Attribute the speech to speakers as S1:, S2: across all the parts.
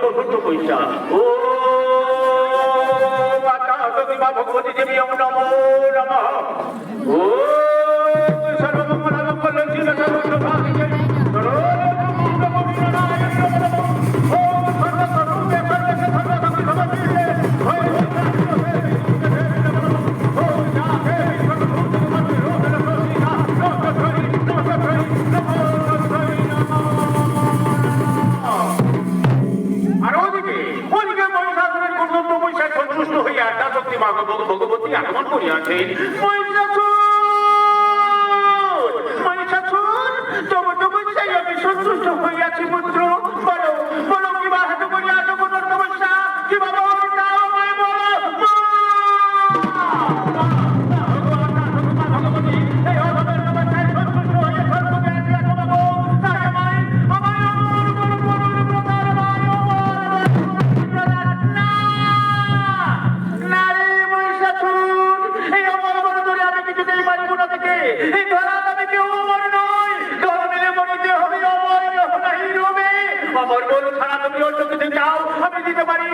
S1: প্রভূত পয়সা? ও মাতা ভগবতী দেবী নমো। ও ভগবতী আগমন করিয়াছেন। এই ধরাত আমি কেউ অমর নই। জন্মিলে মরিতে হবে অমর রহ নাহি রবে অমর বলো ছাড়া তুমি অন্য কিছু চাও, আমি দিতে পারি।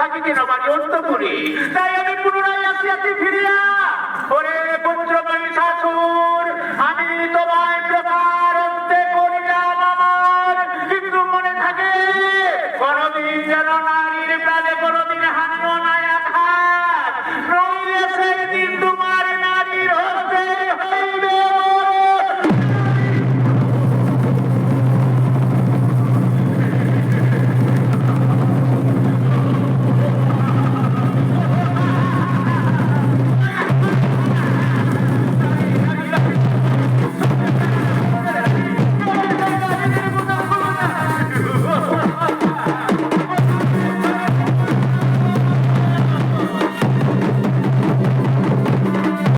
S1: থাকিতে না বাড়ি অন্ত করি তাই আমি পুনরায় আসিয়াছি ফিরিয়া। ওরে কোনোদিন হারিও না।